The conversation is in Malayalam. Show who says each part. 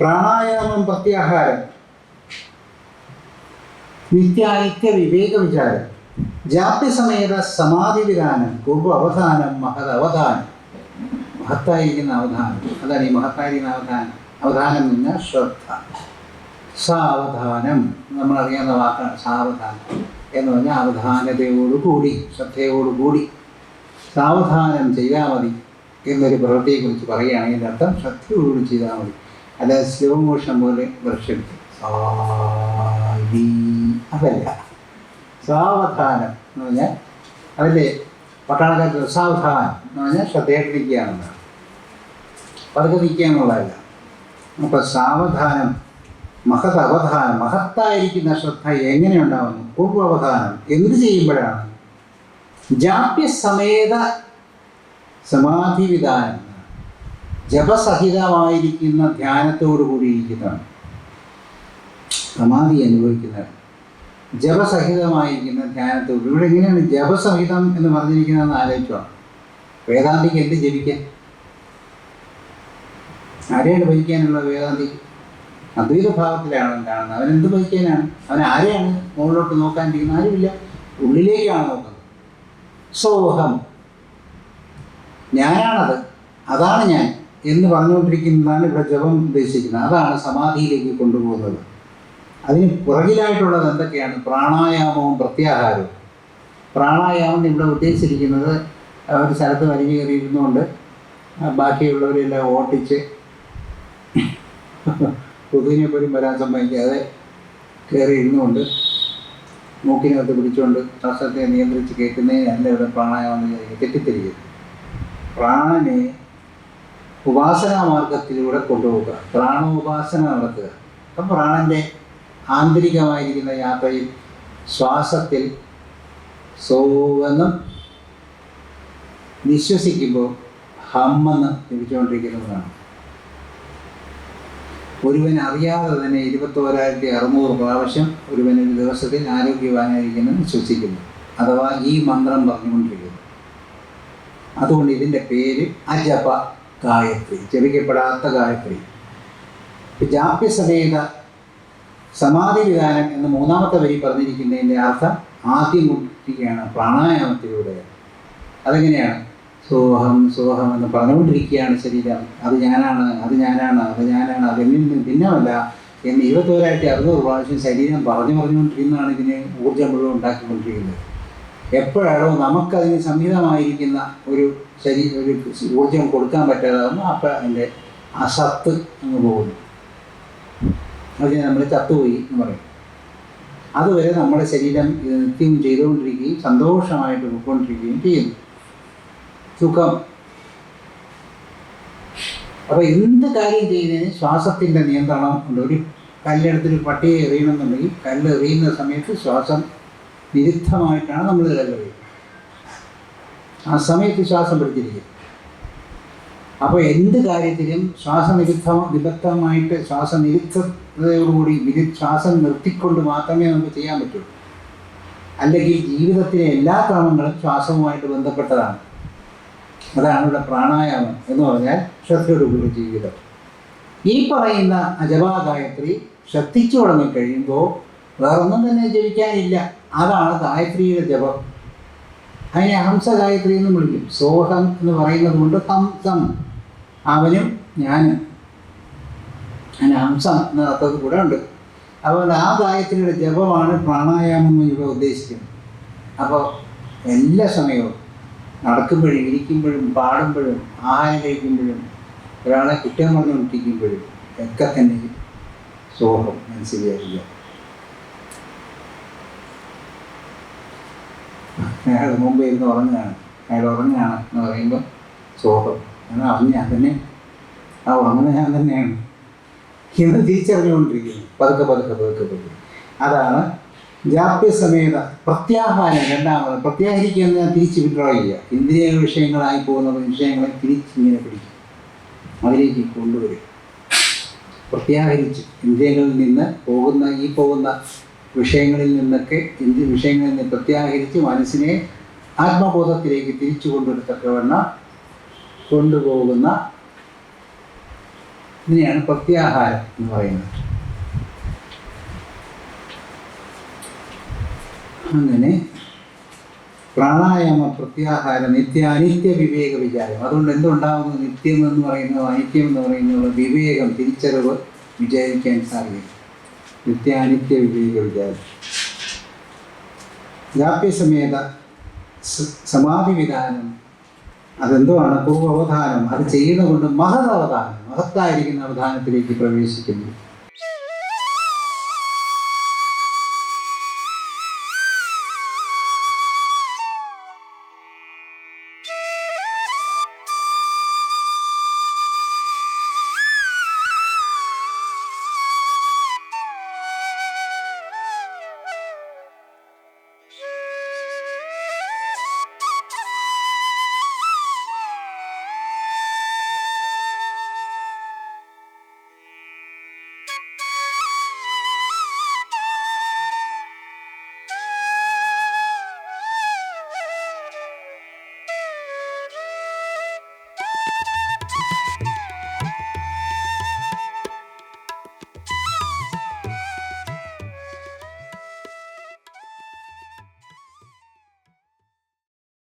Speaker 1: പ്രാണായാമം പ്രത്യാഹാരം. നിത്യാനിത്യ വിവേക വിചാരം. ജാപ്യസമേത സമാധി വിധാനം പൂർവ അവധാനം മഹത് അവധാനം. മഹത്തായിരിക്കുന്ന അവധാനം. അതാണ് ഈ മഹത്തായിരിക്കുന്ന അവധാനം. അവധാനം എന്ന ശ്രദ്ധ. സാവധാനം. നമ്മളറിയാവുന്ന വാക്കാണ് സാവധാനം. എന്ന് പറഞ്ഞാൽ അവധാനതയോടുകൂടി ശ്രദ്ധയോടുകൂടി. സാവധാനം ചെയ്താൽ മതി എന്നൊരു പ്രവൃത്തിയെക്കുറിച്ച് പറയുകയാണെങ്കിൽ അർത്ഥം ശ്രദ്ധയോടുകൂടി ചെയ്താൽ മതി. അല്ലാതെ സ്ലോ മോഷൻ പോലെ വൃക്ഷെടുത്ത് അതല്ല. സാവധാനം എന്ന് പറഞ്ഞാൽ അതിന്റെ പട്ടാളക്കാർക്ക് സാവധാനം എന്ന് പറഞ്ഞാൽ ശ്രദ്ധയായിട്ട് നിൽക്കുകയാണെന്നാണ് പതുക്കെ നിൽക്കുക എന്നുള്ളതല്ല അപ്പോൾ സാവധാനം മഹത് അവധാനം മഹത്തായിരിക്കുന്ന ശ്രദ്ധ എങ്ങനെ ഉണ്ടാവുന്നു? പൂർവവധാനം എന്ത് ചെയ്യുമ്പോഴാണ്? ജാപ്യസമേത സമാധി വിധാനം ജപസഹിതമായിരിക്കുന്ന ധ്യാനത്തോടു കൂടിയിരിക്കുന്നതാണ് സമാധി അനുഭവിക്കുന്നതാണ് ജപസഹിതമായിരിക്കുന്ന ധ്യാനത്തോട് ഇവിടെ എങ്ങനെയാണ് ജപസഹിതം എന്ന് പറഞ്ഞിരിക്കുന്നതെന്ന് ആലോചിക്കുക വേദാന്തിക്ക് എന്ത് ജപിക്കാൻ? ആരെയാണ് ഭജിക്കാനുള്ള വേദാന്തി? അദ്വൈത ഭാവത്തിലാണ് കാണുന്നത് അവൻ എന്ത് ഭജിക്കാനാണ്? അവൻ ആരെയാണ് മുകളിലോട്ട് നോക്കാനിരിക്കുന്നത് ആരുമില്ല. ഉള്ളിലേക്കാണ് നോക്കുന്നത്. സോഹം. ഞാനാണത്. അതാണ് ഞാൻ. എന്ന് പറഞ്ഞുകൊണ്ടിരിക്കുന്നതാണ് ഇവിടെ ജപം ഉദ്ദേശിക്കുന്നത്. അതാണ് സമാധിയിലേക്ക് കൊണ്ടുപോകുന്നത്. അതിന് പുറകിലായിട്ടുള്ളത് എന്തൊക്കെയാണ്? പ്രാണായാമവും പ്രത്യാഹാരവും. പ്രാണായാമം ഇവിടെ ഉദ്ദേശിച്ചിരിക്കുന്നത് ഒരു സ്ഥലത്ത് വലിഞ്ഞു കയറിയിരുന്നുകൊണ്ട് ബാക്കിയുള്ളവരെല്ലാം ഓട്ടിച്ച് കൊതുകിനെ പോലും വരാൻ സമ്മതിക്കാതെ കയറി ഇരുന്നുകൊണ്ട് മൂക്കിനകത്ത് പിടിച്ചുകൊണ്ട് ശ്വാസത്തെ നിയന്ത്രിച്ച് കേൾക്കുന്നതിനല്ല ഇവിടെ പ്രാണായാമം എന്ന് വിചാരിക്കുക. തെറ്റിദ്ധരിക്കരുത്. പ്രാണനെ ഉപാസനാ മാർഗത്തിലൂടെ കൊണ്ടുപോവുക. പ്രാണോപാസന നടത്തുക. അപ്പം പ്രാണന്റെ ആന്തരികമായിരിക്കുന്ന യാത്രയിൽ ശ്വാസത്തിൽ സോവെന്നും നിശ്വസിക്കുമ്പോൾ ഹമ്മെന്ന് ലഭിച്ചുകൊണ്ടിരിക്കുന്നതാണ്. ഒരുവൻ അറിയാതെ തന്നെ ഇരുപത്തോരായിരത്തി അറുന്നൂറ് പ്രാവശ്യം ഒരുവൻ ഒരു ദിവസത്തിൽ ആരോഗ്യവാനായിരിക്കുന്നു വിശ്വസിക്കുന്നു. അഥവാ ഈ മന്ത്രം പറഞ്ഞുകൊണ്ടിരിക്കുന്നു. അതുകൊണ്ട് ഇതിന്റെ പേര് അജപ ഗായത്രി ജപിക്കപ്പെടാത്ത ഗായത്രി. ജാപ്യസമേത സമാധി വിധാനം എന്ന് മൂന്നാമത്തെ വരി പറഞ്ഞിരിക്കുന്നതിന്റെ അർത്ഥം ആദ്യം കൊണ്ടിരിക്കുകയാണ് പ്രാണായാമത്തിലൂടെ. അതെങ്ങനെയാണ്? സോഹം സോഹം എന്ന് പറഞ്ഞുകൊണ്ടിരിക്കുകയാണ് ശരീരം. അത് ഞാനാണ് അത് ഞാനാണ് അത് ഞാനാണ് അത് എന്നിൽ നിന്ന് ഭിന്നമല്ല എന്ന് ഇരുപത്തോരായിരത്തി അറുന്നൂറ് പ്രാവശ്യം ശരീരം പറഞ്ഞു പറഞ്ഞുകൊണ്ടിരിക്കുന്നതാണ് ഇതിന് ഊർജം മുഴുവൻ ഉണ്ടാക്കിക്കൊണ്ടിരിക്കുന്നത്. എപ്പോഴാണോ നമുക്കതിന് സംഹിതമായിരിക്കുന്ന ഒരു ശരീ ഒരു ഊർജം കൊടുക്കാൻ പറ്റാതാകുമ്പോൾ അപ്പോൾ അതിന്റെ അസത്ത് അങ്ങ് പോകുന്നു. അതിനെ നമ്മൾ ചത്തുപോയി എന്ന് പറയും. അതുവരെ നമ്മുടെ ശരീരം ഇത് നിത്യം ചെയ്തുകൊണ്ടിരിക്കുകയും സന്തോഷമായിട്ട് പോയിക്കൊണ്ടിരിക്കുകയും ചെയ്യുന്നു. സുഖം. അപ്പോൾ എന്ത് കാര്യം ചെയ്യുന്നതിന് ശ്വാസത്തിന്റെ നിയന്ത്രണം ഉണ്ട്? ഒരു കല്ലെടുത്തൊരു പട്ടിയെ എറിയണമെന്നുണ്ടെങ്കിൽ കല്ല് എറിയുന്ന സമയത്ത് ശ്വാസം വിരുദ്ധമായിട്ടാണ് നമ്മൾ ഇടപെടുന്നത് ആ സമയത്ത് ശ്വാസം പിടിച്ചിരിക്കും. അപ്പോൾ എന്ത് കാര്യത്തിലും ശ്വാസനിരുദ്ധ നിബദ്ധമായിട്ട് ശ്വാസനിരുദ്ധതയോടുകൂടി വിരു ശ്വാസം നിർത്തിക്കൊണ്ട് മാത്രമേ നമുക്ക് ചെയ്യാൻ പറ്റുള്ളൂ അല്ലെങ്കിൽ ജീവിതത്തിലെ എല്ലാ ക്രമങ്ങളും ശ്വാസവുമായിട്ട് ബന്ധപ്പെട്ടതാണ്. അതാണ് ഇവിടെ പ്രാണായാമം എന്ന് പറഞ്ഞാൽ ശ്രദ്ധയോടുകൂടി ജീവിതം. ഈ പറയുന്ന അജപാ ഗായത്രി ശ്രദ്ധിച്ചു തുടങ്ങി കഴിയുമ്പോൾ വേറൊന്നും തന്നെ ജപിക്കാനില്ല. അതാണ് ഗായത്രിയുടെ ജപം. അതിനെ ഹംസ ഗായത്രി എന്ന് വിളിക്കും. സോഹം എന്ന് പറയുന്നത് കൊണ്ട് ഹംസം അവനും ഞാനും. അങ്ങനെ ഹംസം എന്ന അർത്ഥത്തിൽ കൂടെ ഉണ്ട്. അതുപോലെ ആ ഗായത്രിയുടെ ജപമാണ് പ്രാണായാമം ഇവിടെ ഉദ്ദേശിക്കുന്നത്. അപ്പോൾ എല്ലാ സമയവും നടക്കുമ്പോഴും ഇരിക്കുമ്പോഴും പാടുമ്പോഴും ആഹാരം കഴിക്കുമ്പോഴും ഒരാളെ കുറ്റം പറഞ്ഞുകൊണ്ടിരിക്കുമ്പോഴും ഒക്കെ തന്നെ സോഹം മനസ്സിൽ അയാൾ മുമ്പ് ഇരുന്ന് ഉറങ്ങുകയാണ്. അയാൾ ഉറങ്ങുകയാണ് എന്ന് പറയുമ്പോൾ സോഹം ഞാൻ അറിഞ്ഞ ഞാൻ തന്നെ ആ ഉറങ്ങുന്ന ഞാൻ തന്നെയാണ്. എന്ന് തിരിച്ചറിഞ്ഞുകൊണ്ടിരിക്കുന്നു. പതുക്കെ പതുക്കെ പതുക്കെ പതുക്കെ. അതാണ് ജാപ്യസമേത പ്രത്യാഹാരം രണ്ടാമത്. പ്രത്യാഹരിക്കുക ഞാൻ തിരിച്ച് വിഡ്രോ ചെയ്യുക. ഇന്ദ്രിയ വിഷയങ്ങളായി പോകുന്ന വിഷയങ്ങളെ തിരിച്ചിങ്ങനെ പിടിക്കും അതിലേക്ക് കൊണ്ടുവരും പ്രത്യാഹരിച്ച് ഇന്ദ്രിയങ്ങളിൽ നിന്ന് പോകുന്ന ഈ പോകുന്ന വിഷയങ്ങളിൽ നിന്നൊക്കെ ഇന്ത്യ വിഷയങ്ങളിൽ നിന്ന് പ്രത്യാഹരിച്ച് മനസ്സിനെ ആത്മബോധത്തിലേക്ക് തിരിച്ചു കൊണ്ടുവരത്തക്കവണ്ണ കൊണ്ടുപോകുന്ന ഇതിനെയാണ് പ്രത്യാഹാരം എന്ന് പറയുന്നത്. അങ്ങനെ പ്രാണായാമ പ്രത്യാഹാര നിത്യ അനിത്യ വിവേക വിചാരം. അതുകൊണ്ട് എന്തുണ്ടാകുന്നു നിത്യം എന്ന് പറയുന്നത് അനിത്യം എന്ന് പറയുന്നത് വിവേകം തിരിച്ചറിവ് വിചാരിക്കാൻ സാധിക്കും. നിത്യ അനിത്യ വിവേക വിചാരം ജാപ്യസമേത സമാധി വിധാനം അതെന്തുവാണ്? പൂർവ അവധാനം അത് ചെയ്യുന്നത് കൊണ്ട് മഹത് അവധാനം മഹത്തായിരിക്കുന്ന അവധാനത്തിലേക്ക് പ്രവേശിക്കുന്നു.